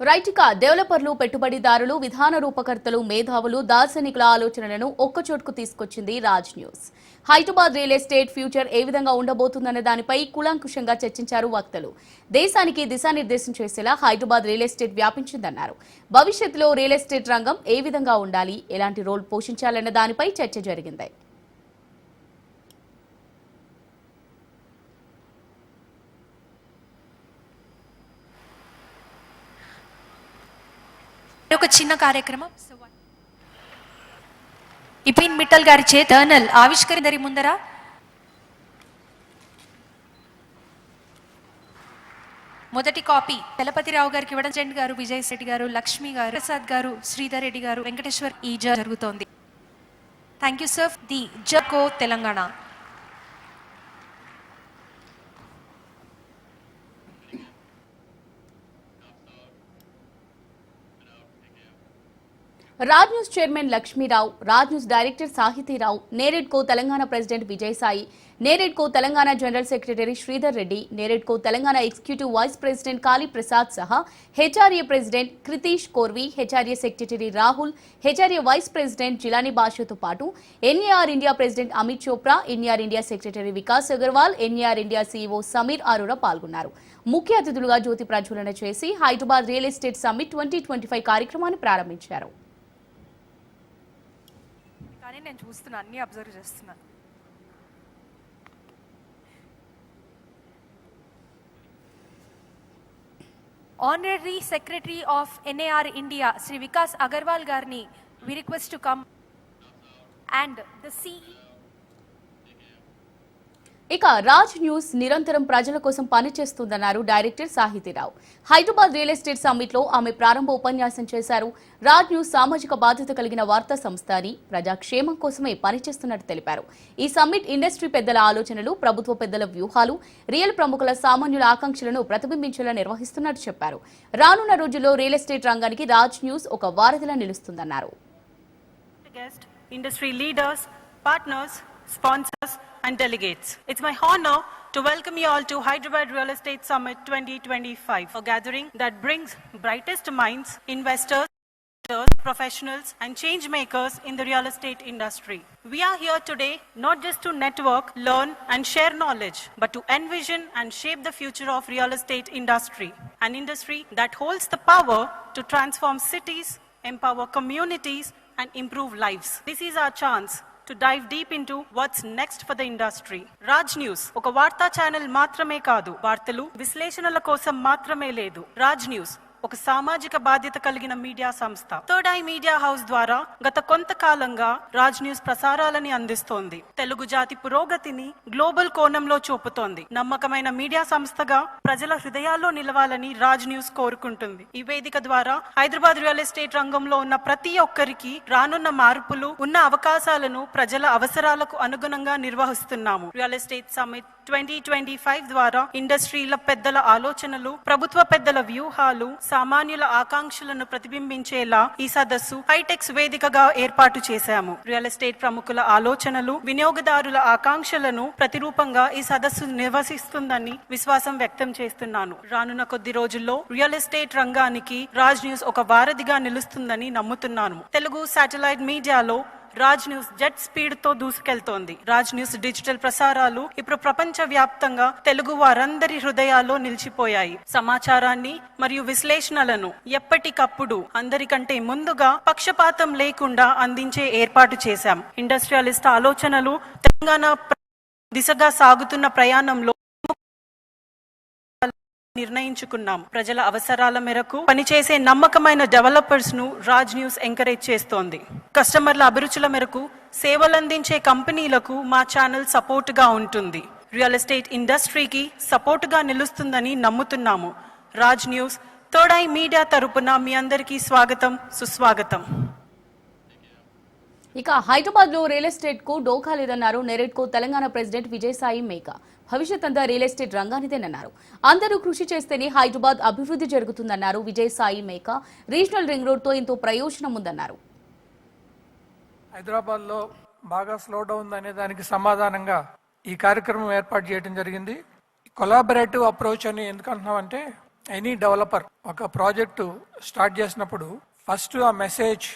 రైటిక డెవలపర్లు పెట్టుబడిదారులు విధాన రూపకర్తలు మేధావులు దార్శనికుల ఆలోచనలను ఒక్కచోటుకు తీసుకొచ్చింది Raj news. Hyderabad real estate future ఏ విధంగా ఉండబోతుందనే దానిపై కూలంకుషంగా చర్చించారు వక్తలు. దేశానికి దిశానిర్దేశం చేసేలా హైదరాబాద్ రియల్ ఎస్టేట్ వ్యాపించిందన్నారు. భవిష్యత్తులో రియల్ ఎస్టేట్ రంగం ఏ విధంగా ఉండాలి ఎలాంటి రోల్ పోషించాలన్న దానిపై చర్చ జరిగింది. ఒక చిన్న కార్యక్రమం. ఇపిన్ మిట్టల్ గారి చేత జర్నల్ ఆవిష్కరిందరి ముందర. మొదటి కాపీ చలపతిరావు గారికి ఇవ్వడం గారు విజయ్ శెట్టి గారు లక్ష్మి గారు ప్రసాద్ గారు శ్రీధర్ రెడ్డి గారు వెంకటేశ్వర్ ఈ జరుగుతోంది. Thank you sir. The జకో Telangana. Raj news chairman Lakshmirao Raj news director Sahitirao NAREDCO Telangana president Vijayasai NAREDCO Telangana general secretary Sridhar Reddy NAREDCO Telangana executive vice president Kali Prasad సహా HRA president Kritish Korvi HRA secretary Rahul HRA vice president Jilani బాషాతో పాటు NAR India president Amit Chopra NAR India secretary Vikas Agarwal NAR India CEO Sameer Arora పాల్గొన్నారు. ముఖ్య అతిథులుగా జ్యోతి ప్రజ్వలన చేసి Hyderabad real estate summit twenty twenty five కార్యక్రమాన్ని ప్రారంభించారు. అని నేను చూస్తున్నా అన్నీ అబ్జర్వ్ చేస్తున్నాను honorary secretary of NAR India Shri Vikas Agarwal గారిని we request to come and the see ఇక రాజ్ న్యూస్ నిరంతరం ప్రజల కోసం పనిచేస్తుందన్నారు director Sahitirao. Hyderabad real estate సమ్మిట్లో ఆమె ప్రారంభ ఉపన్యాసం చేశారు. రాజ్ న్యూస్ సామాజిక బాధ్యత కలిగిన వార్తా సంస్థ అని ప్రజాక్షేమం కోసమే పనిచేస్తున్నట్టు తెలిపారు. ఈ సమ్మిట్ ఇండస్ట్రీ పెద్దల ఆలోచనలు ప్రభుత్వ పెద్దల వ్యూహాలు రియల్ ప్రముఖుల సామాన్యుల ఆకాంక్షలను ప్రతిబింబించేలా నిర్వహిస్తున్నట్టు చెప్పారు. రానున్న రోజుల్లో రియల్ ఎస్టేట్ రంగానికి రాజ్ న్యూస్ ఒక వారధిలా నిలుస్తుందన్నారు. And delegates. It's my honor to welcome you all to Hyderabad Real Estate Summit 2025, a gathering that brings brightest minds, investors, professionals, and change makers in the real estate industry. We are here today not just to network, learn, and share knowledge, but to envision and shape the future of real estate industry, an industry that holds the power to transform cities, empower communities, and improve lives. This is our chance to dive deep into what's next for the industry Raj news ఒక వార్తా channel మాత్రమే కాదు. వార్తలు విశ్లేషణల కోసం మాత్రమే లేదు. Raj news ఒక సామాజిక బాధ్యత కలిగిన మీడియా సంస్థ. థర్డ్ ఐ మీడియా హౌస్ ద్వారా గత కొంతకాలంగా రాజ్ న్యూస్ ప్రసారాలని అందిస్తోంది. తెలుగు జాతి పురోగతిని గ్లోబల్ కోణంలో చూపుతోంది. నమ్మకమైన మీడియా సంస్థగా ప్రజల హృదయాల్లో నిలవాలని రాజ్ న్యూస్ కోరుకుంటుంది. ఈ వేదిక ద్వారా హైదరాబాద్ రియల్ ఎస్టేట్ రంగంలో ఉన్న ప్రతి ఒక్కరికి రానున్న మార్పులు ఉన్న అవకాశాలను ప్రజల అవసరాలకు అనుగుణంగా నిర్వహిస్తున్నాము. Real estate summit twenty twenty five ద్వారా ఇండస్ట్రీల పెద్దల ఆలోచనలు ప్రభుత్వ పెద్దల వ్యూహాలు సామాన్యుల ఆకాంక్షలను ప్రతిబింబించేలా ఈ సదస్సు హైటెక్స్ వేదికగా ఏర్పాటు చేశాము. రియల్ ఎస్టేట్ ప్రముఖుల ఆలోచనలు వినియోగదారుల ఆకాంక్షలను ప్రతిరూపంగా ఈ సదస్సు నిర్వహిస్తుందని విశ్వాసం వ్యక్తం చేస్తున్నాను. రానున్న కొద్ది రోజుల్లో రియల్ ఎస్టేట్ రంగానికి రాజ్ న్యూస్ ఒక వారధిగా నిలుస్తుందని నమ్ముతున్నాను. తెలుగు శాటిలైట్ మీడియాలో రాజ్ న్యూస్ జెట్ స్పీడ్తో దూసుకెళ్తోంది. రాజ్ న్యూస్ డిజిటల్ ప్రసారాలు ఇప్పుడు ప్రపంచ వ్యాప్తంగా తెలుగు వారందరి హృదయాల్లో నిలిచిపోయాయి. సమాచారాన్ని మరియు విశ్లేషణలను ఎప్పటికప్పుడు అందరికంటే ముందుగా పక్షపాతం లేకుండా అందించే ఏర్పాటు చేశాం. ఇండస్ట్రియలిస్ట్ ఆలోచనలు తెలంగాణ దిశగా సాగుతున్న ప్రయాణంలో నిర్ణయించుకున్నాం ప్రజల అవసరాల మేరకు పనిచేసే నమ్మకమైన డెవలపర్స్ను రాజ్ న్యూస్ ఎంకరేజ్ చేస్తోంది. కస్టమర్ల అభిరుచుల మేరకు సేవలందించే కంపెనీలకు మా ఛానల్ సపోర్ట్గా ఉంటుంది. రియల్ ఎస్టేట్ ఇండస్ట్రీకి సపోర్ట్గా నిలుస్తుందని నమ్ముతున్నాము. Raj news third eye media తరపున మీ అందరికీ స్వాగతం సుస్వాగతం. ఇక హైదరాబాద్లో రియల్ ఎస్టేట్కు డోకా లేదన్నారు. నెరెడ్కో తెలంగాణ ప్రెసిడెంట్ విజయసాయి మేక. భవిష్యత్ అంతా రియల్ ఎస్టేట్ రంగానిదేనన్నారు. అందరూ కృషి చేస్తేనే హైదరాబాద్ అభివృద్ధి జరుగుతుందన్నారు విజయసాయి మేక. రీజనల్ రింగ్ రోడ్తో ఎంతో ప్రయోజనం ఉందన్నారు. హైదరాబాద్లో బాగా స్లో డౌన్ అనే దానికి సమాధానంగా ఈ కార్యక్రమం ఏర్పాటు చేయడం జరిగింది. కొలాబరేటివ్ అప్రోచ్ అని ఎందుకంటున్నామంటే ఎనీ డెవలపర్ ఒక ప్రాజెక్టు స్టార్ట్ చేసినప్పుడు ఫస్ట్ ఆ మెసేజ్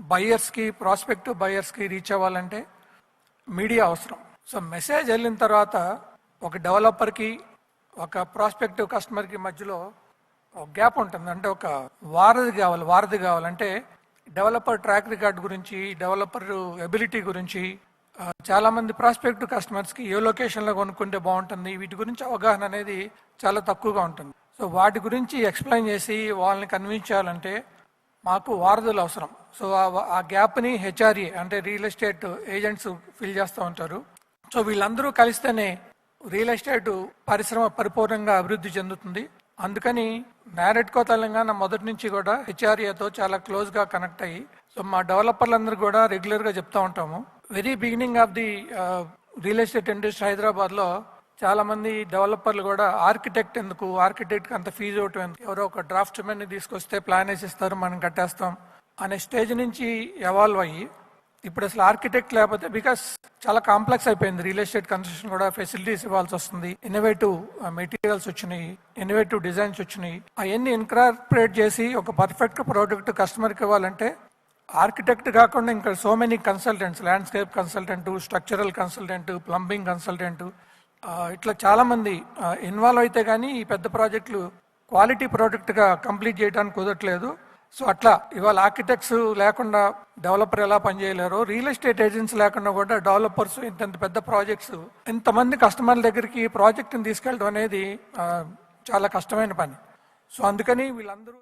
బయ్యర్స్కి ప్రాస్పెక్టివ్ బయ్యర్స్కి రీచ్ అవ్వాలంటే మీడియా అవసరం. సో మెసేజ్ వెళ్ళిన తర్వాత ఒక డెవలపర్కి ఒక ప్రాస్పెక్టివ్ కస్టమర్కి మధ్యలో ఒక గ్యాప్ ఉంటుంది. అంటే ఒక వారధి కావాలి వారధి కావాలంటే డెవలపర్ ట్రాక్ రికార్డ్ గురించి డెవలపర్ ఎబిలిటీ గురించి చాలామంది ప్రాస్పెక్టివ్ కస్టమర్స్కి ఏ లొకేషన్లో కొనుక్కుంటే బాగుంటుంది వీటి గురించి అవగాహన అనేది చాలా తక్కువగా ఉంటుంది. సో వాటి గురించి ఎక్స్ప్లెయిన్ చేసి వాళ్ళని కన్విన్స్ చేయాలంటే మాకు వారధులు అవసరం. సో ఆ- గ్యాప్ని హెచ్ఆర్ఏ అంటే రియల్ ఎస్టేట్ ఏజెంట్స్ ఫిల్ చేస్తూ ఉంటారు. సో వీళ్ళందరూ కలిస్తేనే రియల్ ఎస్టేట్ పరిశ్రమ పరిపూర్ణంగా అభివృద్ధి చెందుతుంది. అందుకని నారెడ్కో తెలంగాణ మొదటి నుంచి కూడా హెచ్ఆర్ఏతో చాలా క్లోజ్గా కనెక్ట్ అయ్యి సో మా డెవలపర్లందరూ కూడా రెగ్యులర్గా చెప్తూ ఉంటాము. Very beginning of the real estate industry హైదరాబాద్లో చాలామంది డెవలపర్లు కూడా ఆర్కిటెక్ట్ ఎందుకు? ఆర్కిటెక్ట్కి అంత ఫీజు ఒకటి ఎందుకు? ఎవరో ఒక డ్రాఫ్ట్ మెన్ తీసుకొస్తే ప్లాన్ వేసి ఇస్తారు మనం కట్టేస్తాం అనే స్టేజ్ నుంచి ఎవాల్వ్ అయ్యి ఇప్పుడు అసలు ఆర్కిటెక్ట్ లేకపోతే బికాస్ చాలా కాంప్లెక్స్ అయిపోయింది. రియల్ ఎస్టేట్ కన్స్ట్రక్షన్ కూడా ఫెసిలిటీస్ ఇవ్వాల్సి వస్తుంది. ఇన్నోవేటివ్ మెటీరియల్స్ వచ్చినాయి ఇన్నోవేటివ్ డిజైన్స్ వచ్చినాయి. అవన్నీ ఇన్కార్పొరేట్ చేసి ఒక పర్ఫెక్ట్ ప్రోడక్ట్ కస్టమర్కి ఇవ్వాలంటే ఆర్కిటెక్ట్ కాకుండా ఇంకా so many consultants landscape consultant structural consultant plumbing consultant ఇట్లా చాలామంది ఇన్వాల్వ్ అయితే కానీ ఈ పెద్ద ప్రాజెక్టులు క్వాలిటీ ప్రోడక్ట్గా కంప్లీట్ చేయడానికి కుదరట్లేదు. సో అట్లా ఇవాళ ఆర్కిటెక్ట్స్ లేకుండా డెవలపర్ ఎలా పనిచేయలేరు రియల్ ఎస్టేట్ ఏజెంట్స్ లేకుండా కూడా డెవలపర్స్ ఇంత పెద్ద ప్రాజెక్ట్స్ ఇంతమంది కస్టమర్ల దగ్గరికి ప్రాజెక్ట్ని తీసుకెళ్ళడం అనేది చాలా కష్టమైన పని. సో అందుకని వీళ్ళందరూ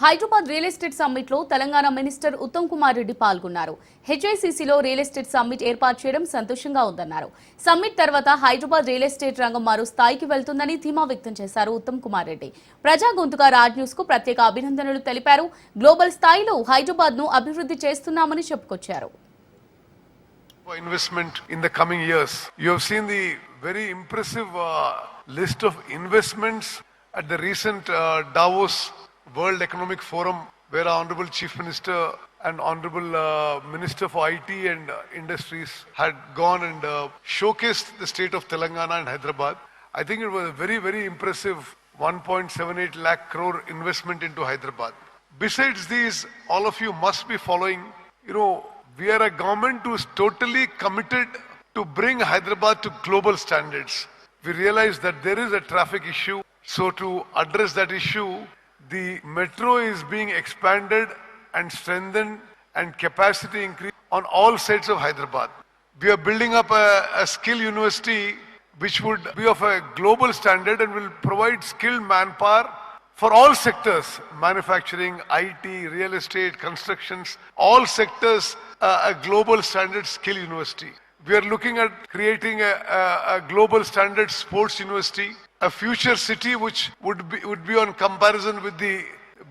హైదరాబాద్ రియల్ ఎస్టేట్ సమ్మిట్లో తెలంగాణ మినిస్టర్ ఉత్తమ్ కుమార్ రెడ్డి పాల్గొన్నారు. హెచ్ఐసిసిలో రియల్ ఎస్టేట్ సమ్మిట్ ఏర్పాటు చేయడం సంతోషంగా ఉందన్నారు. సమ్మిట్ తర్వాత హైదరాబాద్ రియల్ ఎస్టేట్ రంగం మరో స్థాయికి వెళ్తుందని ధీమా వ్యక్తం చేశారు ఉత్తమ్ కుమార్ రెడ్డి. ప్రజా గొంతుగా రాజ్ న్యూస్కు ప్రత్యేక అభినందనలు తెలిపారు. గ్లోబల్ స్థాయిలో హైదరాబాద్ను అభివృద్ధి చేస్తున్నామని చెప్పుకొచ్చారు. For investment in the coming years. You have seen the very impressive uh, list of investments at the recent uh, Davos World Economic Forum, where our Honorable Chief Minister and Honorable uh, Minister for IT and uh, Industries had gone and uh, showcased the state of Telangana and Hyderabad. I think it was a very, very impressive 1.78 lakh crore investment into Hyderabad. Besides these, all of you must be following, you know, we are a government who is totally committed to bring Hyderabad to global standards. We realize that there is a traffic issue. So to address that issue, the metro is being expanded and strengthened and capacity increased on all sides of Hyderabad. We are building up a, a skill university which would be of a global standard and will provide skilled manpower for all sectors manufacturing, IT, real estate, constructions, all sectors, uh, a global standard skill university. We are looking at creating a, a, a global standard sports university, a future city which would be, would be on comparison with the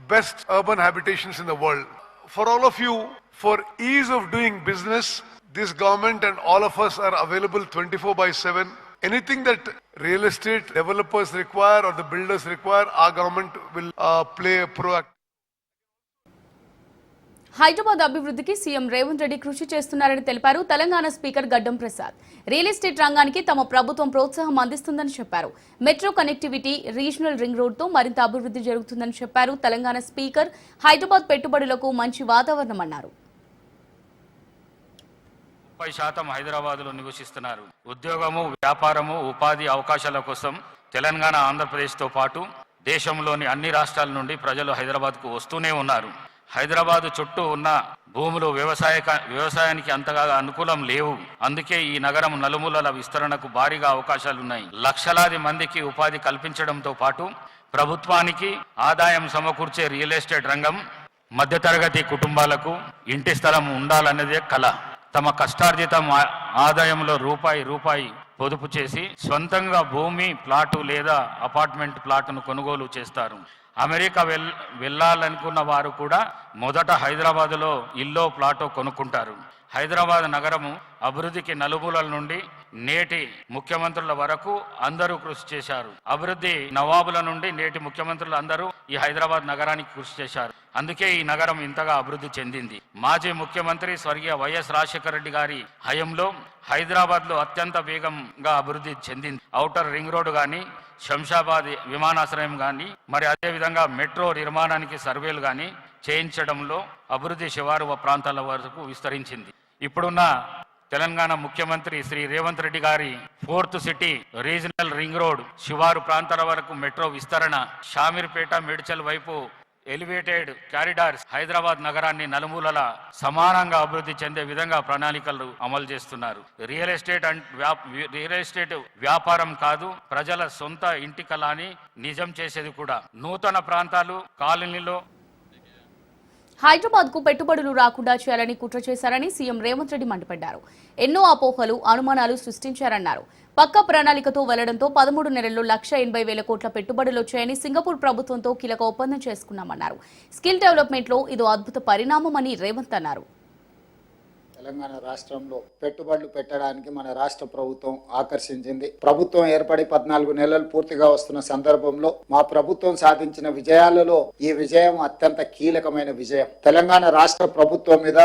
best urban habitations in the world. For all of you, for ease of doing business, this government and all of us are available 24 by 7. Anything that real estate developers require or the builders require, our government will uh, play a proactive. Hyderabad అభివృద్ధికి CM Revanth Reddy కృషి చేస్తున్నారని తెలిపారు Telangana speaker గడ్డం Prasad. Real estate రంగానికి తమ ప్రభుత్వం ప్రోత్సాహం అందిస్తుందని చెప్పారు. మెట్రో కనెక్టివిటీ రీజనల్ రింగ్ రోడ్తో మరింత అభివృద్ధి జరుగుతుందని చెప్పారు తెలంగాణ స్పీకర్. హైదరాబాద్ పెట్టుబడులకు మంచి వాతావరణం అన్నారు ముప్పై శాతం హైదరాబాద్లో నివసిస్తున్నారు. ఉద్యోగము వ్యాపారము ఉపాధి అవకాశాల కోసం తెలంగాణ ఆంధ్రప్రదేశ్తో పాటు దేశంలోని అన్ని రాష్ట్రాల నుండి ప్రజలు హైదరాబాద్కు వస్తూనే ఉన్నారు. హైదరాబాదు చుట్టూ ఉన్న భూములు వ్యవసాయ వ్యవసాయానికి అంతగా అనుకూలం లేవు. అందుకే ఈ నగరం నలుమూలల విస్తరణకు భారీగా అవకాశాలున్నాయి. లక్షలాది మందికి ఉపాధి కల్పించడంతో పాటు ప్రభుత్వానికి ఆదాయం సమకూర్చే రియల్ ఎస్టేట్ రంగం మధ్యతరగతి కుటుంబాలకు ఇంటి స్థలం ఉండాలన్నదే కళ తమ కష్టార్జితం ఆదాయంలో రూపాయి రూపాయి పొదుపు చేసి సొంతంగా భూమి ప్లాటు లేదా అపార్ట్మెంట్ ప్లాటును కొనుగోలు చేస్తారు. అమెరికా వెల్ వెళ్ళాలనుకున్న వారు కూడా మొదట హైదరాబాదులో ఇల్లో ప్లాటో కొనుక్కుంటారు. హైదరాబాద్ నగరము అభివృద్ధికి నలుమూలల నుండి నేటి ముఖ్యమంత్రుల వరకు అందరూ కృషి చేశారు. అభివృద్ధి నవాబుల నుండి నేటి ముఖ్యమంత్రులు అందరూ ఈ హైదరాబాద్ నగరానికి కృషి చేశారు. అందుకే ఈ నగరం ఇంతగా అభివృద్ధి చెందింది. మాజీ ముఖ్యమంత్రి స్వర్గీయ వైఎస్ రాజశేఖర రెడ్డి గారి హయంలో హైదరాబాద్లో అత్యంత వేగంగా అభివృద్ధి చెందింది. ఔటర్ రింగ్ రోడ్ కానీ శంషాబాద్ విమానాశ్రయం కానీ మరి అదే విధంగా మెట్రో నిర్మాణానికి సర్వేలు కానీ చేయించడంలో అభివృద్ధి శివారు ప్రాంతాల వరకు విస్తరించింది. ఇప్పుడున్న తెలంగాణ ముఖ్యమంత్రి శ్రీ రేవంత్ రెడ్డి గారి fourth city regional ring road శివారు ప్రాంతాల వరకు మెట్రో విస్తరణ షామీర్పేట మేడ్చల్ వైపు ఎలివేటెడ్ కారిడార్స్ హైదరాబాద్ నగరాన్ని నలుమూలల సమానంగా అభివృద్ధి చెందే విధంగా ప్రణాళికలు అమలు చేస్తున్నారు. రియల్ ఎస్టేట్ అండ్ వ్యాప్- రియల్ ఎస్టేట్ వ్యాపారం కాదు ప్రజల సొంత ఇంటి కళని నిజం చేసేది కూడా. నూతన ప్రాంతాలు కాలనీలో హైదరాబాద్కు పెట్టుబడులు రాకుండా చేయాలని కుట్ర చేశారని సీఎం రేవంత్ రెడ్డి మండిపడ్డారు. ఎన్నో అపోహలు అనుమానాలు సృష్టించారన్నారు. పక్క ప్రణాళికతో వెళ్ళడంతో పదమూడు నెలల్లో లక్ష ఎనభై వేల కోట్ల పెట్టుబడులు వచ్చాయని సింగపూర్ ప్రభుత్వంతో కీలక ఒప్పందం చేసుకున్నామన్నారు. స్కిల్ డెవలప్మెంట్లో ఇదో అద్భుత పరిణామమని రేవంత్ అన్నారు. తెలంగాణ రాష్ట్రంలో పెట్టుబడులు పెట్టడానికి మన రాష్ట్ర ప్రభుత్వం ఆకర్షించింది. ప్రభుత్వం ఏర్పడి పద్నాలుగు నెలలు పూర్తిగా వస్తున్న సందర్భంలో మా ప్రభుత్వం సాధించిన విజయాలలో ఈ విజయం అత్యంత కీలకమైన విజయం. తెలంగాణ రాష్ట్ర ప్రభుత్వం మీద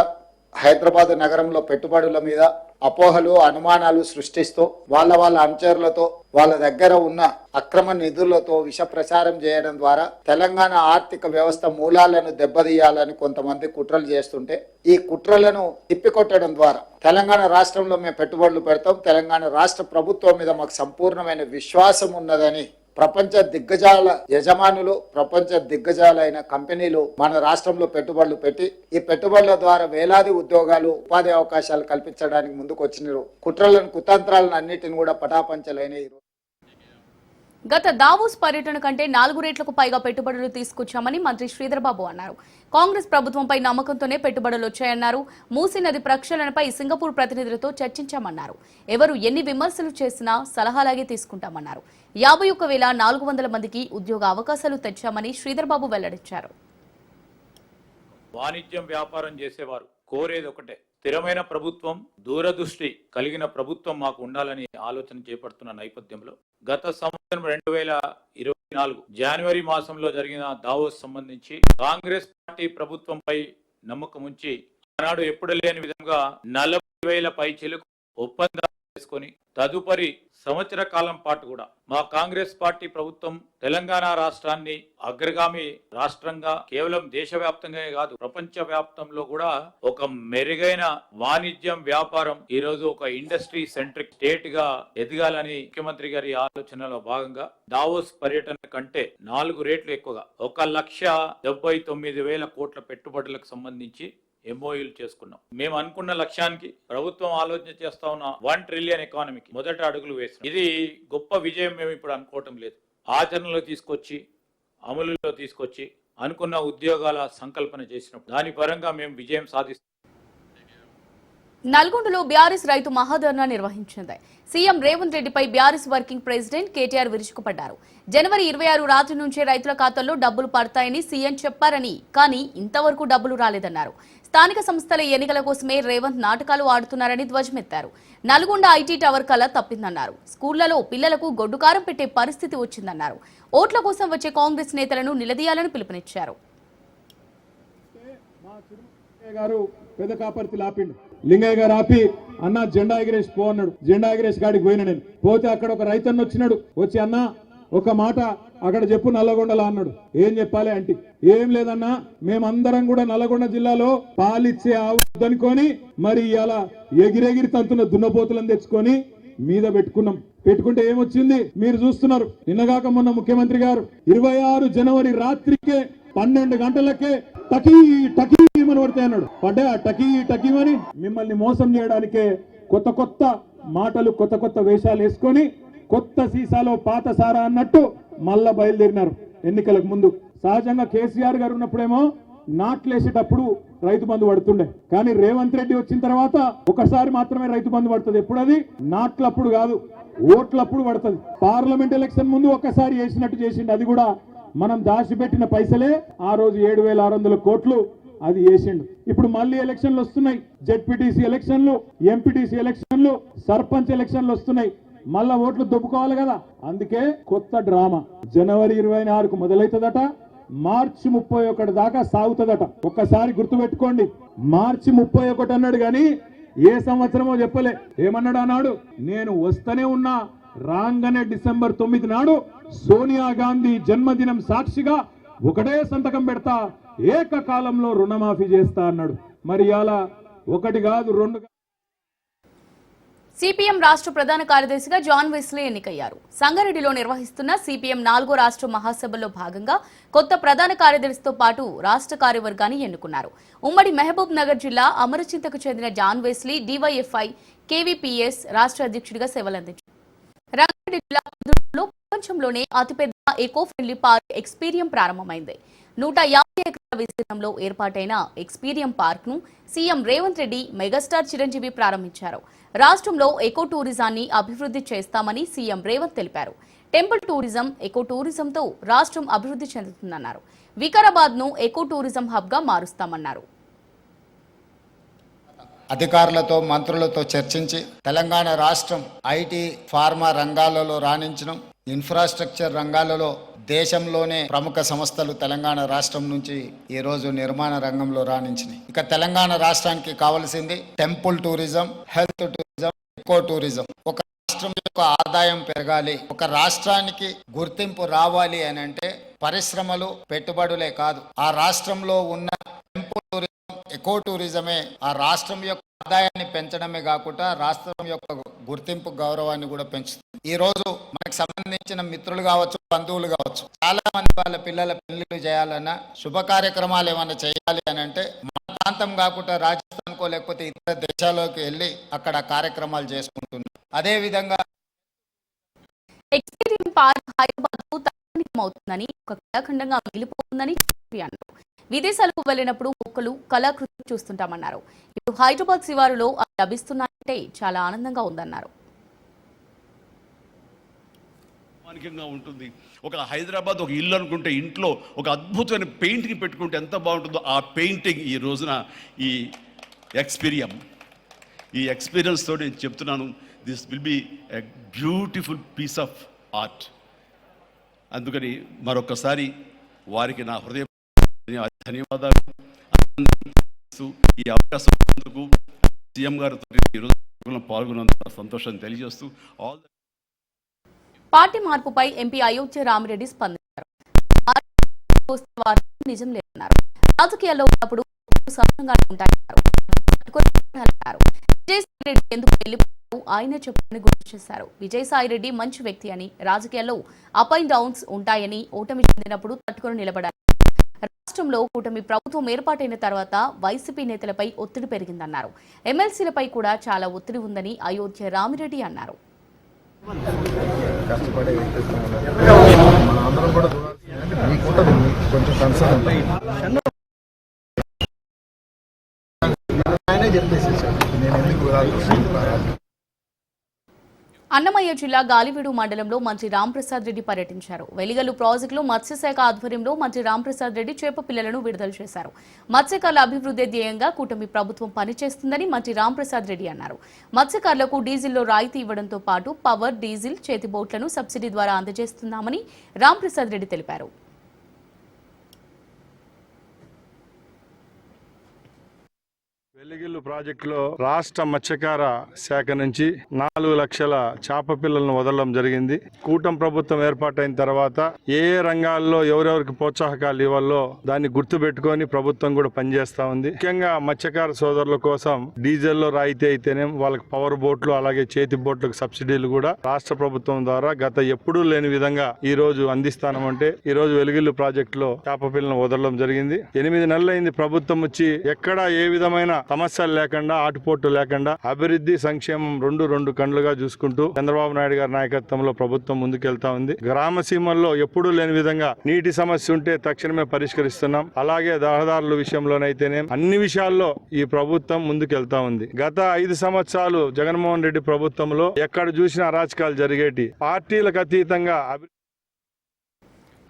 హైదరాబాద్ నగరంలో పెట్టుబడుల మీద అపోహలు అనుమానాలు సృష్టిస్తూ వాళ్ళ వాళ్ళ అనుచరులతో వాళ్ళ దగ్గర ఉన్న అక్రమ నిధులతో విష ప్రచారం చేయడం ద్వారా తెలంగాణ ఆర్థిక వ్యవస్థ మూలాలను దెబ్బతీయాలని కొంతమంది కుట్రలు చేస్తుంటే ఈ కుట్రలను తిప్పికొట్టడం ద్వారా తెలంగాణ రాష్ట్రంలో మేము పెట్టుబడులు పెడతాం తెలంగాణ రాష్ట్ర ప్రభుత్వం మీద మాకు సంపూర్ణమైన విశ్వాసం ఉన్నదని ప్రపంచ దిగ్గజాల యజమానులు ప్రపంచ దిగ్గజాలైన కంపెనీలు మన రాష్ట్రంలో పెట్టుబడులు పెట్టి ఈ పెట్టుబడుల ద్వారా వేలాది ఉద్యోగాలు ఉపాధి అవకాశాలు కల్పించడానికి ముందుకు వచ్చినారు కుట్రలను కుతంత్రాలను అన్నిటిని కూడా పటాపంచలైన గత దావోస్ పర్యటన కంటే నాలుగు రేట్లకు పైగా పెట్టుబడులు తీసుకొచ్చామని మంత్రి శ్రీధర్ బాబు అన్నారు. కాంగ్రెస్ ప్రభుత్వంపై నమ్మకంతోనే పెట్టుబడులు వచ్చాయన్నారు. మూసీ నది ప్రక్షాళనపై సింగపూర్ ప్రతినిధులతో చర్చించామన్నారు. ఎవరు ఎన్ని విమర్శలు చేసినా సలహాలాగే తీసుకుంటామన్నారు. యాభై ఒక్క వేల నాలుగు వందల మందికి ఉద్యోగ అవకాశాలు తెచ్చామని శ్రీధర్బాబు వెల్లడించారు. వాణిజ్యం వ్యాపారం చేసేవారు కోరేది ఒకటే. స్థిరమైన ప్రభుత్వం దూరదృష్టి కలిగిన ప్రభుత్వం మాకు ఉండాలని ఆలోచన చేపడుతున్న నేపథ్యంలో గత సంవత్సరం రెండు వేల ఇరవై నాలుగు జనవరి మాసంలో జరిగిన దావోస్ సంబంధించి కాంగ్రెస్ పార్టీ ప్రభుత్వంపై నమ్మకం ఉంచి ఆనాడు ఎప్పుడు లేని విధంగా నలభై వేల పై చెలుకు ఒప్పందాలు చేసుకొని తదుపరి సంవత్సర కాలం పాటు కూడా మా కాంగ్రెస్ పార్టీ ప్రభుత్వం తెలంగాణ రాష్ట్రాన్ని అగ్రగామి రాష్ట్రంగా కేవలం దేశవ్యాప్తంగా కాదు ప్రపంచ వ్యాప్తంలో కూడా ఒక మెరుగైన వాణిజ్యం వ్యాపారం ఈ రోజు ఒక ఇండస్ట్రీ సెంట్రిక్ స్టేట్గా ఎదగాలని ముఖ్యమంత్రి గారి ఆలోచనలో భాగంగా దావోస్ పర్యటన కంటే నాలుగు రేట్లు ఎక్కువగా ఒక లక్ష డెబ్బై తొమ్మిది వేల కోట్ల పెట్టుబడులకు సంబంధించి ఎంఓయూలు చేసుకున్నాం. మేము అనుకున్న లక్ష్యానికి ప్రభుత్వం ఆలోచన చేస్తా ఉన్న వన్ ట్రిలియన్ ఎకానమీకి మొదట అడుగులు వేసాం. ఇది గొప్ప విజయం మేము ఇప్పుడు అనుకోవటం లేదు. ఆచరణలో తీసుకొచ్చి అమలులో తీసుకొచ్చి అనుకున్న ఉద్యోగాల సంకల్పన చేసినప్పుడు దాని పరంగా మేము విజయం సాధిస్తాం. నల్గొండలో బీఆర్ఎస్ రైతు మహాధర్నా నిర్వహించింది. సీఎం రేవంత్ రెడ్డిపై బీఆర్ఎస్ వర్కింగ్ ప్రెసిడెంట్ కేటీఆర్ విరుచుకుపడ్డారు. జనవరి ఇరవై ఆరు రాత్రి నుంచే రైతుల ఖాతాల్లో డబ్బులు పడతాయని సీఎం చెప్పారని కానీ ఇంతవరకు డబ్బులు రాలేదన్నారు. స్థానిక సంస్థల ఎన్నికల కోసమే రేవంత్ నాటకాలు ఆడుతున్నారని ధ్వజమెత్తారు. నల్గొండ ఐటీ టవర్ కళ తప్పిందన్నారు. స్కూళ్ళలో పిల్లలకు గొడ్డుకారం పెట్టే పరిస్థితి వచ్చిందన్నారు. ఓట్ల కోసం వచ్చే కాంగ్రెస్ నేతలను నిలదీయాలని పిలుపునిచ్చారు. లింగయ్య గారు పెద్ద కాపర్తి లాపిండు. లింగయ్య గారు ఆపి అన్న జెండా ఎగిరేసి పో అన్నాడు. జెండా ఎగిరేసి గాడికి పోయిన నేను. పోతే అక్కడ ఒక రైతన్న వచ్చినాడు. వచ్చి అన్న ఒక మాట అక్కడ చెప్పు నల్లగొండలా అన్నాడు. ఏం చెప్పాలి అంటే ఏం లేదన్నా మేమందరం కూడా నల్లగొండ జిల్లాలో పాలిచ్చే ఆవు అనుకొని మరి ఇలా ఎగిరెగిరి తంతున్న దున్నపోతులను తెచ్చుకొని మీద పెట్టుకున్నాం. పెట్టుకుంటే ఏమొచ్చింది? మీరు చూస్తున్నారు. నిన్నగాక మొన్న ముఖ్యమంత్రి గారు ఇరవై ఆరు జనవరి రాత్రికే పన్నెండు గంటలకే టకీ టకీ అని పడితే అన్నాడు. పడ్డా? టకీ టకీమని మిమ్మల్ని మోసం చేయడానికే కొత్త కొత్త మాటలు కొత్త కొత్త వేషాలు వేసుకొని కొత్త సీసాలో పాత సారా అన్నట్టు మళ్ళా బయలుదేరినారు ఎన్నికలకు ముందు. సహజంగా కేసీఆర్ గారు ఉన్నప్పుడేమో నాట్లేసేటప్పుడు రైతు బంధు పడుతుండే. కానీ రేవంత్ రెడ్డి వచ్చిన తర్వాత ఒకసారి మాత్రమే రైతు బంధు పడుతుంది. ఎప్పుడు అది నాట్లప్పుడు కాదు ఓట్లప్పుడు పడుతుంది. పార్లమెంట్ ఎలక్షన్ ముందు ఒకసారి వేసినట్టు చేసిండు. అది కూడా మనం దాచిపెట్టిన పైసలే. ఆ రోజు ఏడు వేల ఆరు వందల కోట్లు అది వేసిండు. ఇప్పుడు మళ్ళీ ఎలక్షన్లు వస్తున్నాయి. జెడ్పీటీసీ ఎలక్షన్లు ఎంపీటీసీ ఎలక్షన్లు సర్పంచ్ ఎలక్షన్లు వస్తున్నాయి. మళ్ళా ఓట్లు దొబ్బుకోవాలి కదా. అందుకే కొత్త డ్రామా. జనవరి ఇరవై ఆరుకు మొదలవుతుందట మార్చి ముప్పై ఒకటి దాకా సాగుతుందట. ఒక్కసారి గుర్తుపెట్టుకోండి. మార్చి ముప్పై ఒకటి అన్నాడు కానీ ఏ సంవత్సరమో చెప్పలే. ఏమన్నాడు అన్నాడు? నేను వస్తూనే ఉన్నా. రాగానే డిసెంబర్ తొమ్మిది నాడు సోనియా గాంధీ జన్మదినం సాక్షిగా ఒకటే సంతకం పెడతా. ఏకకాలంలో రుణమాఫీ చేస్తా అన్నాడు. మరి అలా ఒకటి కాదు రెండు సిపిఎం రాష్ట్ర ప్రధాన కార్యదర్శిగా జాన్ వెస్లీ ఎన్నికయ్యారు. సంగారెడ్డిలో నిర్వహిస్తున్న సిపిఎం నాలుగో రాష్ట్ర మహాసభలో భాగంగా కొత్త ప్రధాన కార్యదర్శితో పాటు రాష్ట్ర కార్యవర్గాన్ని ఎన్నుకున్నారు. ఉమ్మడి మహబూబ్ నగర్ జిల్లా అమరచింతకు చెందిన జాన్ వెస్లీ డివైఎఫ్ఐ కేవీపీఎస్ రాష్ట్ర అధ్యక్షుడిగా సేవలందించారు. రంగారెడ్డి జిల్లా ప్రపంచంలోనే అతిపెద్ద ఎకో ఫ్రెండ్లీ పార్క్ ఎక్స్పీరియం ప్రారంభమైంది. నూట యాభై ఎకరాల విస్తీర్ణంలో ఏర్పాటైన ఎక్స్పీరియం పార్క్ను సీఎం రేవంత్ రెడ్డి మెగాస్టార్ చిరంజీవి ప్రారంభించారు. రాష్ట్రంలో ఎకో టూరిజాన్ని అభివృద్ధి చేస్తామని సీఎం రేవంత్ తెలిపారు. టెంపుల్ టూరిజం ఎకో టూరిజంతో రాష్ట్రం అభివృద్ధి చెందుతుందన్నారు. వికారాబాద్ను ఎకో టూరిజం హబ్గా మారుస్తామన్నారు. అధికారులతో మంత్రులతో చర్చించి తెలంగాణ రాష్ట్రం ఐటీ ఫార్మా రంగాలలో రాణించడం ఇన్ఫ్రాస్ట్రక్చర్ రంగాలలో దేశంలోనే ప్రముఖ సంస్థలు తెలంగాణ రాష్ట్రం నుంచి ఈరోజు నిర్మాణ రంగంలో రాణించినాయి. ఇక తెలంగాణ రాష్ట్రానికి కావలసింది temple tourism health tourism eco tourism. ఒక రాష్ట్రం యొక్క ఆదాయం పెరగాలి ఒక రాష్ట్రానికి గుర్తింపు రావాలి అని అంటే పరిశ్రమలు పెట్టుబడులే కాదు. ఆ రాష్ట్రంలో ఉన్న ఎకో టూరిజమే ఆ రాష్ట్రం యొక్క ఆదాయాన్ని పెంచడమే కాకుండా రాష్ట్రం యొక్క గుర్తింపు గౌరవాన్ని కూడా పెంచుతుంది. ఈ రోజు మనకు సంబంధించిన మిత్రులు కావచ్చు బంధువులు కావచ్చు చాలా మంది వాళ్ళ పిల్లల పెళ్ళిళ్ళు చేయాలన్నా శుభ కార్యక్రమాలు ఏమైనా చేయాలి అని అంటే మన ప్రాంతం కాకుండా రాజస్థాన్కో లేకపోతే ఇతర దేశాల్లోకి వెళ్ళి అక్కడ కార్యక్రమాలు చేసుకుంటున్నారు అదే విధంగా ఎక్స్పీరియన్ పార్క్ హైదరాబాద్ అవుతుందని ఒక కళాఖండంగా మిగిలిపోతుందని అన్నారు. విదేశాలకు వెళ్ళినప్పుడు మొక్కలు కళాకృతులు చూస్తుంటామన్నారు. ఇప్పుడు హైదరాబాద్ శివారులో అవి లభిస్తున్నాయంటే చాలా ఆనందంగా ఉందన్నారు. మానికంగా ఉంటుంది. ఒక హైదరాబాద్ ఒక ఇల్లు అనుకుంటే ఇంట్లో ఒక అద్భుతమైన పెయింటింగ్ పెట్టుకుంటే ఎంత బాగుంటుందో ఆ పెయింటింగ్ ఈ రోజున ఈ ఎక్స్పీరియం. ఈ ఎక్స్పీరియన్స్తో నేను చెప్తున్నాను. This will be a beautiful piece of art అందుకని మరొకసారి వారికి నా హృదయ ధన్యవాదాలు. ఈ అవకాశం సీఎం గారితో ఈరోజు పాల్గొన్నందుకు సంతోషం తెలియజేస్తూ ఆల్ పార్టీ మార్పుపై ఎంపీ అయోధ్య రామిరెడ్డి స్పందించారు. నిజం లేదన్నారు. రాజకీయాల్లో ఉన్నప్పుడు సఫలంగానే ఉంటాయన్నారు. అన్నారు. ఎందుకు వెళ్ళిపోయారు ఆయనే చెప్పని గుర్తు చేశారు. విజయసాయిరెడ్డి మంచి వ్యక్తి అని రాజకీయాల్లో అప్ అండ్ డౌన్స్ ఉంటాయని ఓటమి చెందినప్పుడు తట్టుకొని నిలబడారు రాష్ట్రంలో కూటమి ప్రభుత్వం ఏర్పాటైన తర్వాత వైసీపీ నేతలపై ఒత్తిడి పెరిగిందన్నారు. ఎమ్మెల్సీలపై కూడా చాలా ఒత్తిడి ఉందని అయోధ్య రామిరెడ్డి అన్నారు. ఆయనే చెప్పేసేసాడు. నేను ఎందుకు రాదు అన్నమయ్య జిల్లా గాలివీడు మండలంలో మంత్రి రాంప్రసాద్ రెడ్డి పర్యటించారు. వెలిగల్లు ప్రాజెక్టులో మత్స్యశాఖ ఆధ్వర్యంలో మంత్రి రాంప్రసాద్ రెడ్డి చేప పిల్లలను విడుదల చేశారు. మత్స్యకారుల అభివృద్ధి ధ్యేయంగా కూటమి ప్రభుత్వం పనిచేస్తుందని మంత్రి రాంప్రసాద్ రెడ్డి అన్నారు. మత్స్యకారులకు డీజిల్లో రాయితీ ఇవ్వడంతో పాటు పవర్ డీజిల్ చేతి బోట్లను సబ్సిడీ ద్వారా అందజేస్తున్నామని రాంప్రసాద్ రెడ్డి తెలిపారు. వెలిగిల్లు ప్రాజెక్టులో రాష్ట్ర మత్స్యకార శాఖ నుంచి నాలుగు లక్షల చేప పిల్లలను వదలడం జరిగింది. కూటం ప్రభుత్వం ఏర్పాటైన తర్వాత ఏ ఏ రంగాల్లో ఎవరెవరికి ప్రోత్సాహకాలు ఇవ్వాలో దాన్ని గుర్తు పెట్టుకొని ప్రభుత్వం కూడా పనిచేస్తా ఉంది. ముఖ్యంగా మత్స్యకార సోదరుల కోసం డీజిల్లో రాయితీ అయితేనేం వాళ్ళకి పవర్ బోట్లు అలాగే చేతి బోట్లకు సబ్సిడీలు కూడా రాష్ట్ర ప్రభుత్వం ద్వారా గత ఎప్పుడూ లేని విధంగా ఈ రోజు అందిస్తానమంటే ఈ రోజు వెలుగిల్లు ప్రాజెక్టులో చేప పిల్లలను వదలడం జరిగింది. ఎనిమిది నెలలైంది ప్రభుత్వం వచ్చి ఎక్కడా ఏ విధమైన సమస్యలు లేకుండా ఆటుపోటు లేకుండా అభివృద్ధి సంక్షేమం రెండు రెండు కండ్లుగా చూసుకుంటూ చంద్రబాబు నాయుడు గారి నాయకత్వంలో ప్రభుత్వం ముందుకెళ్తా ఉంది. గ్రామ సీమల్లో ఎప్పుడూ లేని విధంగా నీటి సమస్య ఉంటే తక్షణమే పరిష్కరిస్తున్నాం. అలాగే రహదారుల విషయంలోనైతేనే అన్ని విషయాల్లో ఈ ప్రభుత్వం ముందుకెళ్తా ఉంది. గత ఐదు సంవత్సరాలు జగన్మోహన్ రెడ్డి ప్రభుత్వంలో ఎక్కడ చూసినా అరాచకాలు జరిగేటి. పార్టీలకు అతీతంగా అభి-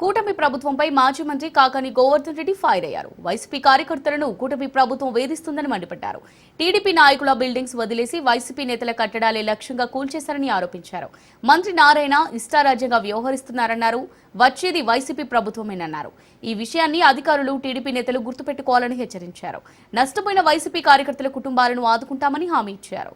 కూటమి ప్రభుత్వంపై మాజీ మంత్రి కాకాని గోవర్ధన్ రెడ్డి ఫైర్ అయ్యారు. వైసీపీ కార్యకర్తలను కూటమి ప్రభుత్వం వేధిస్తుందని మండిపడ్డారు. టీడీపీ నాయకుల బిల్డింగ్స్ వదిలేసి వైసీపీ నేతల కట్టడాలే లక్ష్యంగా కూల్చేశారని ఆరోపించారు. మంత్రి నారాయణ ఇష్టారాజ్యంగా వ్యవహరిస్తున్నారన్నారు. వచ్చేది వైసీపీ ప్రభుత్వమేనన్నారు. ఈ విషయాన్ని అధికారులు టీడీపీ నేతలు గుర్తుపెట్టుకోవాలని హెచ్చరించారు. నష్టపోయిన వైసీపీ కార్యకర్తల కుటుంబాలను ఆదుకుంటామని హామీ ఇచ్చారు.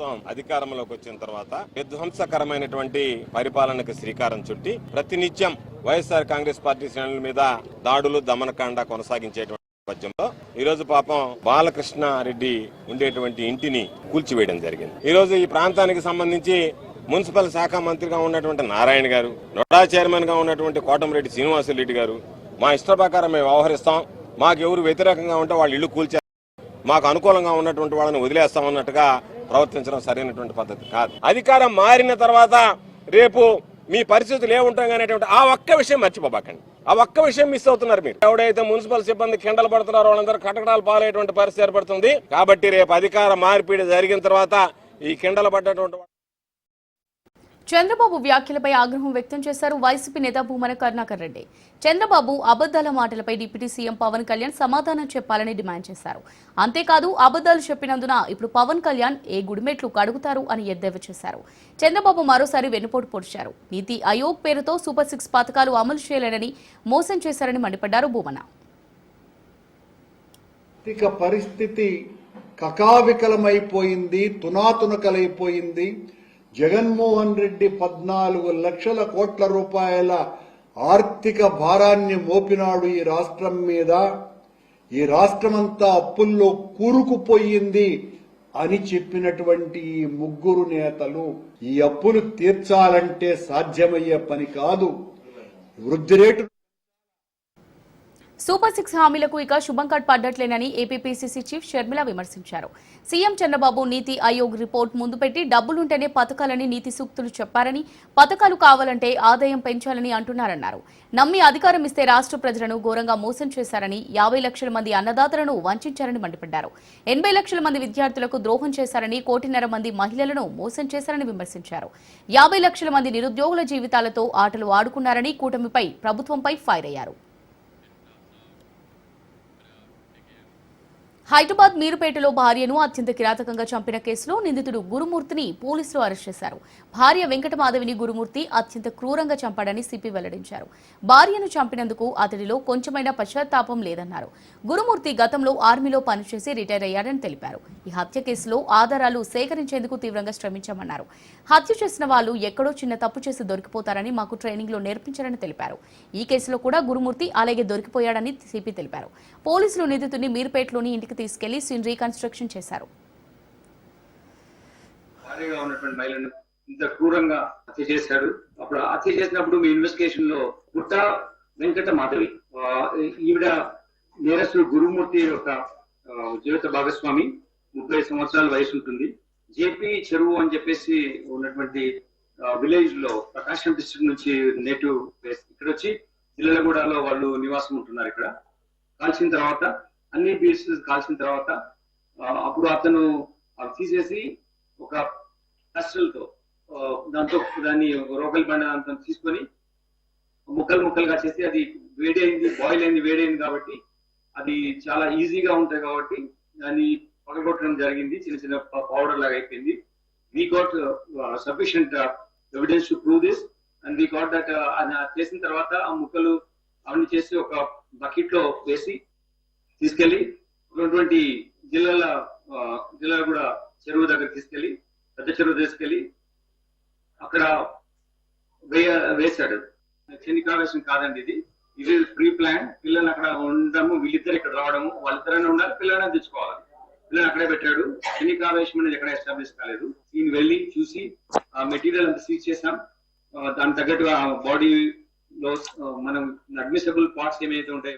ప్రభుత్వం అధికారంలోకి వచ్చిన తర్వాత విధ్వంసకరమైనటువంటి పరిపాలనకు శ్రీకారం చుట్టి ప్రతినిత్యం వైఎస్ఆర్ కాంగ్రెస్ పార్టీ శ్రేణుల మీద దాడులు దమనకాండ కొనసాగించేటువంటి నేపథ్యంలో ఈ రోజు పాపం బాలకృష్ణ రెడ్డి ఉండేటువంటి ఇంటిని కూల్చివేయడం జరిగింది. ఈ రోజు ఈ ప్రాంతానికి సంబంధించి మున్సిపల్ శాఖ మంత్రిగా ఉన్నటువంటి నారాయణ గారు నోడా చైర్మన్గా ఉన్నటువంటి కోటమిరెడ్డి శ్రీనివాసరెడ్డి గారు మా ఇష్ట ప్రకారం మేము వ్యవహరిస్తాం. మాకు ఎవరు వ్యతిరేకంగా ఉంటే వాళ్ళు ఇల్లు కూల్చే మాకు అనుకూలంగా ఉన్నటువంటి వాళ్ళని వదిలేస్తామన్నట్టుగా ప్రవర్తించడం సరైనటువంటి పద్ధతి కాదు. అధికారం మారిన తర్వాత రేపు మీ పరిస్థితులు ఏముంటాం అనేటువంటి ఆ ఒక్క విషయం మర్చిపోబాకండి ఆ ఒక్క విషయం మిస్ అవుతున్నారు మీరు. ఎవడైతే మున్సిపల్ సిబ్బంది కిండలు పడుతున్నారో వాళ్ళందరూ కటకటాలు పాలయ్యేటువంటి పరిస్థితి ఏర్పడుతుంది. కాబట్టి రేపు అధికార మార్పిడి జరిగిన తర్వాత ఈ కిండలు పడ్డటువంటి చంద్రబాబు వ్యాఖ్యలపై ఆగ్రహం వ్యక్తం చేశారు వైసీపీ నేత భూమన కరుణాకర్ రెడ్డి. చంద్రబాబు అబద్దాల మాటలపై డిప్యూటీ సీఎం పవన్ కళ్యాణ్ సమాధానం చెప్పాలని డిమాండ్ చేశారు. అంతేకాదు అబద్దాలు చెప్పినందున ఇప్పుడు పవన్ కళ్యాణ్ ఏ గుడిమెట్లు కడుగుతారు అని ఎద్దేవా చేశారు. చంద్రబాబు మరోసారి వెన్నుపోటు పొడిచారు. నీతి ఆయోగ్ పేరుతో సూపర్ సిక్స్ పథకాలు అమలు చేయలేనని మోసం చేశారని మండిపడ్డారు భూమన. పరిస్థితి కకావికలమైపోయింది తునాతునకలైపోయింది. జగన్మోహన్ రెడ్డి పద్నాలుగు లక్షల కోట్ల రూపాయల ఆర్థిక భారాన్ని మోపినాడు ఈ రాష్ట్రం మీద. ఈ రాష్ట్రమంతా అప్పుల్లో కూరుకుపోయింది అని చెప్పినటువంటి ఈ ముగ్గురు నేతలు. ఈ అప్పులు తీర్చాలంటే సాధ్యమయ్యే పని కాదు. వృద్ధి రేటు సూపర్ సిక్స్ హామీలకు ఇక శుభం కట్ పడ్డట్లేనని ఏపీపీసీసీ చీఫ్ షర్మిల విమర్శించారు. సీఎం చంద్రబాబు నీతి ఆయోగ్ రిపోర్ట్ ముందు పెట్టి డబ్బులుంటేనే పథకాలని నీతి సూక్తులు చెప్పారని పథకాలు కావాలంటే ఆదాయం పెంచాలని అంటున్నారన్నారు. నమ్మి అధికారం ఇస్తే రాష్ట్ర ప్రజలను ఘోరంగా మోసం చేశారని యాభై లక్షల మంది అన్నదాతలను వంచారని మండిపడ్డారు. ఎనభై లక్షల మంది విద్యార్థులకు ద్రోహం చేశారని కోటిన్నర మంది మహిళలను మోసం చేశారని విమర్శించారు. యాభై లక్షల మంది నిరుద్యోగుల జీవితాలతో ఆటలు ఆడుకున్నారని కూటమిపై ప్రభుత్వంపై ఫైర్ అయ్యారు. హైదరాబాద్ మీరుపేటలో భార్యను అత్యంత కిరాతకంగా చంపిన కేసులో నిందితుడు గురుమూర్తిని పోలీసులు అరెస్ట్ చేశారు. భార్య వెంకటమాధవిని గురుమూర్తి అత్యంత క్రూరంగా చంపాడని సిపి వెల్లడించారు. భార్యను చంపినందుకు అతడిలో కొంచెమైనా పశ్చాత్తాపం లేదన్నారు. గురుమూర్తి గతంలో ఆర్మీలో పనిచేసి రిటైర్ అయ్యాడని తెలిపారు. ఈ హత్య కేసులో ఆధారాలు సేకరించేందుకు తీవ్రంగా శ్రమించామన్నారు. హత్య చేసిన వాళ్ళు ఎక్కడో చిన్న తప్పు చేసి దొరికిపోతారని మాకు ట్రైనింగ్లో నేర్పించారని తెలిపారు. ఈ కేసులో కూడా గురుమూర్తి అలాగే దొరికిపోయాడని సిపి తెలిపారు. పోలీసులు నిందితుడిని మీర్పేటలోని ఇంటికి తీసుకెళ్ళి సీన్ రీకన్స్ట్రక్షన్ చేశారు. ఉన్నటువంటి మహిళను ఇంత క్రూరంగా హత్య చేశాడు. అప్పుడు హత్య చేసినప్పుడు మీ ఇన్వెస్టిగేషన్లో గుట్ట వెంకట మాధవి ఈవిడ నేరస్తుడు గురుమూర్తి యొక్క జీవిత భాగస్వామి ముప్పై సంవత్సరాల వయసు ఉంటుంది. జేపీ చెరువు అని చెప్పేసి ఉన్నటువంటి విలేజ్లో ప్రకాశం డిస్ట్రిక్ట్ నుంచి నేటివ్ ప్లేస్ ఇక్కడ వచ్చి జిల్లలగూడలో వాళ్ళు నివాసం ఉంటున్నారు ఇక్కడ. కాల్చిన తర్వాత అన్ని పీసెస్ కాల్చిన తర్వాత అప్పుడు అతను అవి తీసేసి ఒక కస్టల్తో దాంతో దాన్ని రోకల్ బండ దాంతో తీసుకొని ముక్కలు ముక్కలుగా చేసి అది వేడి అయింది బాయిల్ అయింది వేడి అయింది కాబట్టి అది చాలా ఈజీగా ఉంటాయి కాబట్టి దాన్ని పగలగొట్టడం జరిగింది. చిన్న చిన్న పౌడర్ లాగా అయిపోయింది. We got sufficient evidence to prove this and we got that చేసిన తర్వాత ఆ ముక్కలు అవన్నీ చేసి ఒక బకెట్లో వేసి తీసుకెళ్ళి ఉన్నటువంటి జిల్లాల జిల్లా కూడా చెరువు దగ్గర తీసుకెళ్ళి పెద్ద చెరువు తీసుకెళ్ళి అక్కడ వేయ వేశాడు. క్షణికావేశం కాదండి ఇది. ఇది ప్రీ ప్లాన్. పిల్లలు అక్కడ ఉండడము వీళ్ళిద్దరు ఇక్కడ రావడము వాళ్ళిద్దరైనా ఉండాలి పిల్లలని తెచ్చుకోవాలి. పిల్లలు అక్కడే పెట్టాడు. క్షణికావేశం అనేది ఎక్కడ ఎస్టాబ్లిష్ కాలేదు. దీన్ని వెళ్ళి చూసి ఆ మెటీరియల్ అంతా సీజ్ చేసాం దాని దానికి తగ్గట్టుగా లో uh, మనం అడ్మిసిబుల్ పార్ట్స్ ఏమైతే ఉంటాయి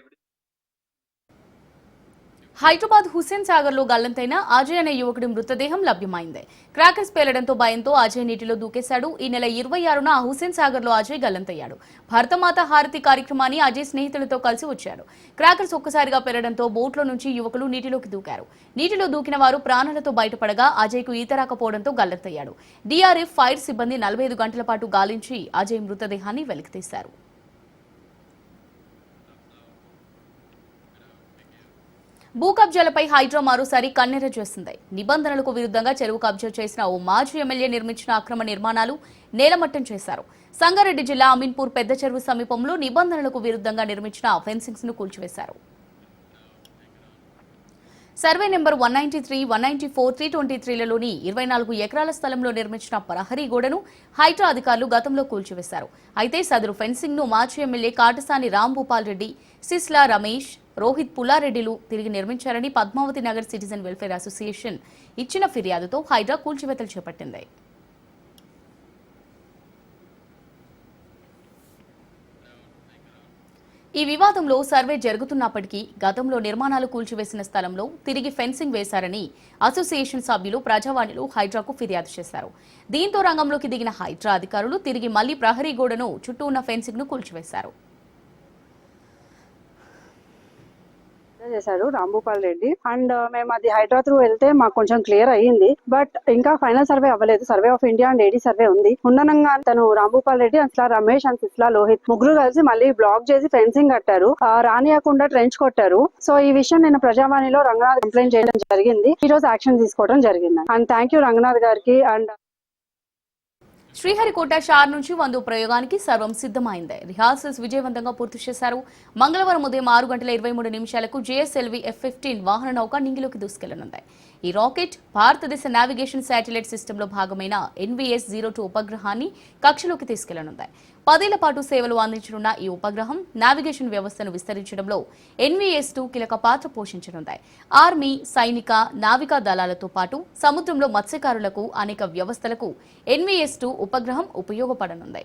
హైదరాబాద్ హుస్సేన్ సాగర్లో గల్లంతైన అజయ్ అనే యువకుడి మృతదేహం లభ్యమైంది. క్రాకర్స్ పేలడంతో భయంతో అజయ్ నీటిలో దూకేశాడు. ఈ నెల ఇరవై ఆరున హుస్సేన్ సాగర్లో అజయ్ గల్లంతయ్యాడు. భరతమాత హారతి కార్యక్రమాన్ని అజయ్ స్నేహితులతో కలిసి వచ్చాడు. క్రాకర్స్ ఒక్కసారిగా పెరగడంతో బోట్లో నుంచి యువకులు నీటిలోకి దూకారు. నీటిలో దూకిన వారు ప్రాణాలతో బయటపడగా అజయ్కు ఈత రాకపోవడంతో గల్లంతయ్యాడు. డిఆర్ఎఫ్ ఫైర్ సిబ్బంది నలభై ఐదు గంటల పాటు గాలించి అజయ్ మృతదేహాన్ని వెలికితీశారు. భూ కబ్జాలపై హైడ్రా మరోసారి కన్నెర చేస్తుంది నిబంధనలకు విరుద్ధంగా చెరువు కబ్జా చేసిన ఓ మాజీ ఎమ్మెల్యే నిర్మించిన అక్రమ నిర్మాణాలు నేలమట్టం చేశారు. సంగారెడ్డి జిల్లా అమీన్పూర్ పెద్ద చెరువు సమీపంలో నిబంధనలకు విరుద్ధంగా నిర్మించిన ఫెన్సింగ్స్ను కూల్చివేశారు. Survey number one ninety three one ninety four three twenty త్రీలలోని ఇరవై నాలుగు ఎకరాల స్థలంలో నిర్మించిన ప్రహరీ గోడను హైడ్రా అధికారులు గతంలో కూల్చివేశారు. అయితే సదరు ఫెన్సింగ్ను మాజీ ఎమ్మెల్యే కాటసాని రాంభూపాల్ రెడ్డి సిస్లా రమేష్ రోహిత్ పుల్లారెడ్డిలు తిరిగి నిర్మించారని Padmavathi Nagar citizen welfare association ఇచ్చిన ఫిర్యాదుతో హైడ్రా కూల్చివేతలు చేపట్టింది. ఈ వివాదంలో సర్వే జరుగుతున్నప్పటికీ గతంలో నిర్మాణాలు కూల్చివేసిన స్థలంలో తిరిగి ఫెన్సింగ్ వేశారని అసోసియేషన్ సభ్యులు ప్రజావాణిలో హైడ్రాకు ఫిర్యాదు చేశారు. దీంతో రంగంలోకి దిగిన హైడ్రా అధికారులు తిరిగి మళ్ళీ ప్రహరీ గోడను చుట్టూ ఉన్న ఫెన్సింగ్ను కూల్చివేశారు. చేశారు రాంభూపాల్ రెడ్డి. అండ్ uh, మేము అది హైదరాబాద్ త్రూ వెళ్తే మాకు కొంచెం క్లియర్ అయ్యింది. బట్ ఇంకా ఫైనల్ సర్వే అవ్వలేదు. Survey of India and AD survey ఉంది. ఉండనంగా తను రాంభూపాల్ రెడ్డి అండ్ రమేష్ అండ్ సిస్లా లోహిత్ ముగ్గురు కలిసి మళ్ళీ బ్లాక్ చేసి ఫెన్సింగ్ కట్టారు. రానియకుండా ట్రెంచ్ కొట్టారు. సో ఈ విషయం నేను ప్రజావాణిలో రంగనాథ్ కంప్లైంట్ చేయడం జరిగింది. ఈ రోజు యాక్షన్ తీసుకోవడం జరిగింది. అండ్ థ్యాంక్ యూ రంగనాథ్ గారికి. అండ్ శ్రీహరికోట షార్ నుంచి వందు ప్రయోగానికి సర్వం సిద్ధమైంది. రిహార్సల్స్ విజయవంతంగా పూర్తి చేశారు. మంగళవారం ఉదయం ఆరు గంటల ఇరవై మూడు నిమిషాలకు జేఎస్ఎల్వి ఎఫ్ ఫిఫ్టీన్ వాహన నౌక నింగిలోకి దూసుకెళ్ళనుంది. ఈ రాకెట్ భారతదేశ నావిగేషన్ శాటిలైట్ సిస్టంలో భాగమైన ఎన్వీఎస్ జీరో టూ ఉపగ్రహాన్ని కక్షలోకి తీసుకెళ్ళనుంది. పదేళ్ళ పాటు సేవలు అందించనున్న ఈ ఉపగ్రహం నావిగేషన్ వ్యవస్థను విస్తరించడంలో ఎన్వీఎస్ టూ కీలక పాత్ర పోషించనుంది. ఆర్మీ సైనిక నావికా దళాలతో పాటు సముద్రంలో మత్స్యకారులకు అనేక వ్యవస్థలకు ఎన్వీఎస్ టూ ఉపగ్రహం ఉపయోగపడనుంది.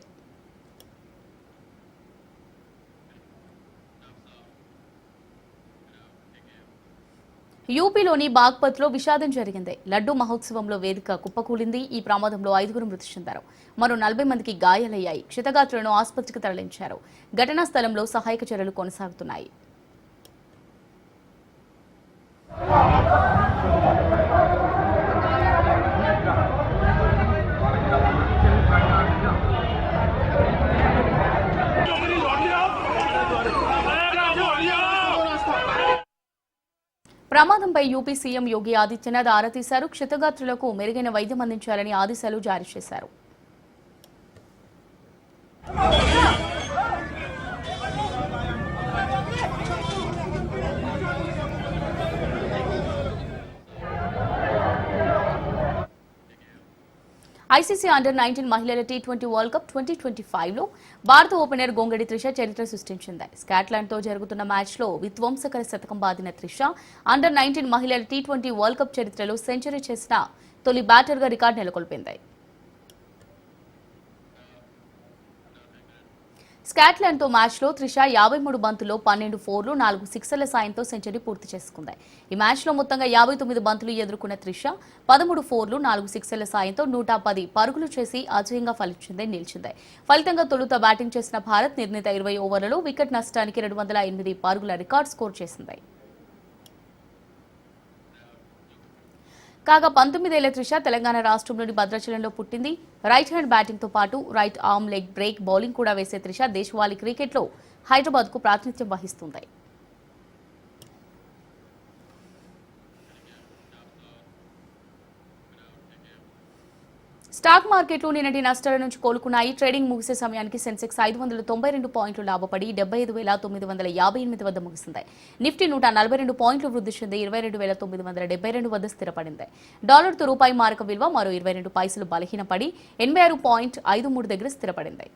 యూపీలోని బాగ్పత్లో విషాదం జరిగింది. లడ్డూ మహోత్సవంలో వేదిక కుప్పకూలింది. ఈ ప్రమాదంలో ఐదుగురు మృతి చెందారు. మరో నలభై మందికి గాయాలయ్యాయి. క్షతగాత్రులను ఆసుపత్రికి తరలించారు. ఘటనా స్థలంలో సహాయక చర్యలు కొనసాగుతున్నాయి. ప్రమాదంపై యూపీ సీఎం యోగి ఆదిత్యనాథ్ ఆరా తీశారు క్షతగాత్రులకు మెరుగైన వైద్యం అందించాలని ఆదేశాలు జారీ చేశారు. ఐసీసీ అండర్ నైన్టీన్ మహిళల T twenty world cup twenty twenty ఫైవ్లో భారత ఓపెనర్ గోంగడి త్రిష చరిత్ర సృష్టించింది. స్కాట్లాండ్తో జరుగుతున్న మ్యాచ్లో విధ్వంసకర శతకం బాదిన త్రిష అండర్ నైన్టీన్ మహిళల టీ ట్వంటీ వరల్డ్ కప్ చరిత్రలో సెంచరీ చేసిన తొలి బ్యాటర్గా రికార్డు నెలకొల్పింది. స్కాట్లాండ్తో మ్యాచ్లో త్రిష యాభై మూడు బంతుల్లో పన్నెండు ఫోర్లు నాలుగు సిక్సర్ల సాయంతో సెంచరీ పూర్తి చేసుకుంది ఈ మ్యాచ్లో మొత్తంగా యాభై తొమ్మిది బంతులు ఎదుర్కొన్న త్రిష పదమూడు ఫోర్లు నాలుగు సిక్సర్ల సాయంతో నూట పది పరుగులు చేసి అజయంగా ఫలించింది నిలిచింది. ఫలితంగా తొలుత బ్యాటింగ్ చేసిన భారత్ నిర్ణీత ఇరవై ఓవర్లలో వికెట్ నష్టానికి రెండు వందల ఎనిమిది పరుగుల రికార్డు స్కోర్ చేసింది. కాగా పంతొమ్మిదేళ్ళ త్రిష తెలంగాణ రాష్ట్రంలోని భద్రాచలంలో పుట్టింది. రైట్ హ్యాండ్ బ్యాటింగ్తో పాటు right arm leg break bowling కూడా వేసే త్రిష దేశవాళీ క్రికెట్లో హైదరాబాద్కు ప్రాతినిధ్యం వహిస్తుంది స్టాక్ మార్కెట్లు నిన్నటి నష్టాల నుంచి కోలుకున్నాయి. ట్రేడింగ్ ముగిసే సమయానికి సెన్సెక్స్ ఐదు వందల తొంభై రెండు పాయింట్లు లాభపడి డెబ్బై ఐదు వేల తొమ్మిది వందల యాభై ఎనిమిది వద్ద ముగిసింది. నిఫ్టీ నూట నలభై రెండు పాయింట్లు వృద్ధి చెంది ఇరవై రెండు వేల తొమ్మిది వందల డెబ్బై రెండు వద్ద స్థిరపడింది. డాలర్తో రూపాయి మారక విలువ మరో ఇరవై రెండు పైసలు బలహీనపడి ఎనభై ఆరు పాయింట్ ఐదు మూడు దగ్గర స్థిరపడింది.